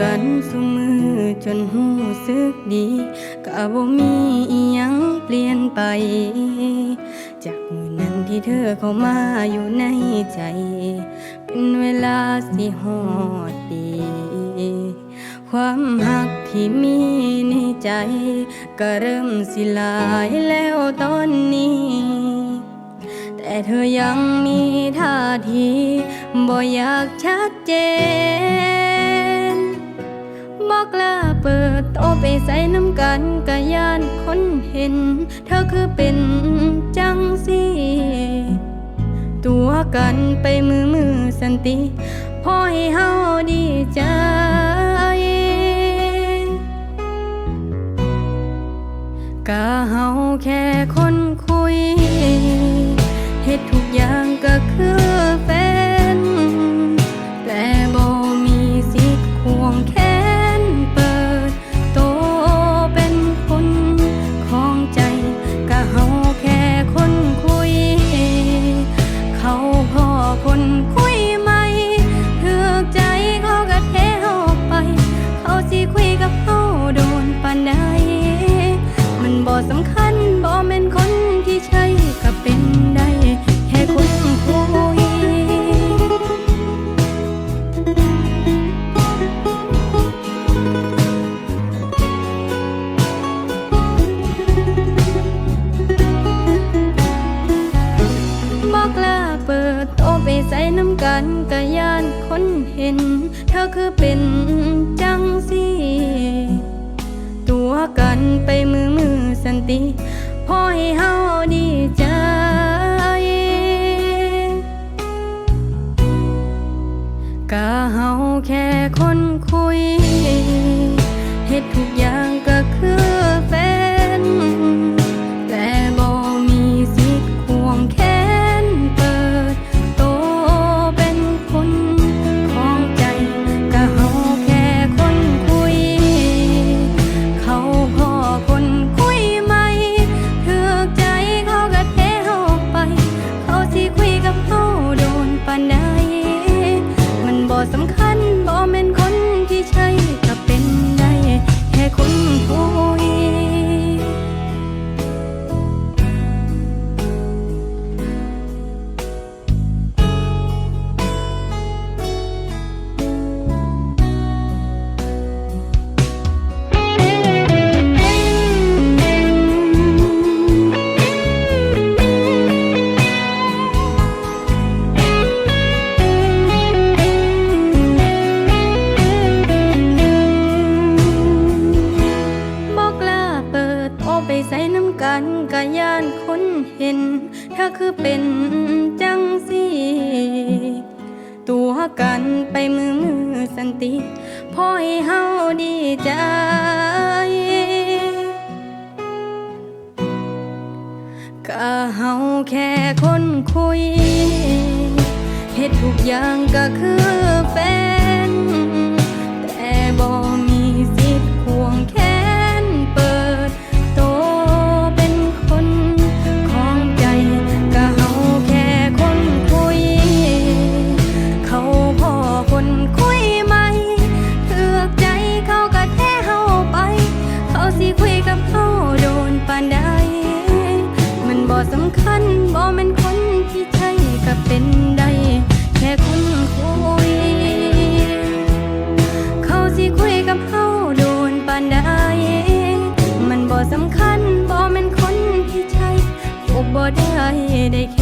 กันสุมือจนหูสึกดีก็บ่มีอิหยังเปลี่ยนไป จากมือนั้นที่เธอเข้ามาอยู่ในใจ เป็นเวลาสิฮอดปี ความหักที่มีในใจก็เริ่มสิลายแล้วตอนนี้แต่เธอยังมีท่าทีบ่อยากชัดเจน ไปใส่น้ำกันกะยานคนเห็น เธอคือเป็นจังสิตัวกันไปมือมือสันติพอให้เฮาดีใจกะเฮาแค่คนคุยเฮ็ดทุกอย่างก็คือ กะยานคนเห็น เธอคือเป็นจังสีตัวกันไปมือมือสันติพอให้เฮาดี กันกะยานคนเห็น ถ้าคือเป็นจังสิตัวกันไปมือมือสันติพอให้เฮาดีใจกะเฮาแค่คนคุยเฮ็ดทุกอย่างก็คือแฟน บ่สำคัญบ่แม่นคนที่ใช่ก็เป็นได้แค่คุนคุย เขาสิคุยกับเขาโดนปานใดมันบ่สำคัญบ่แม่นคนที่ใช่คบบ่ได้ได้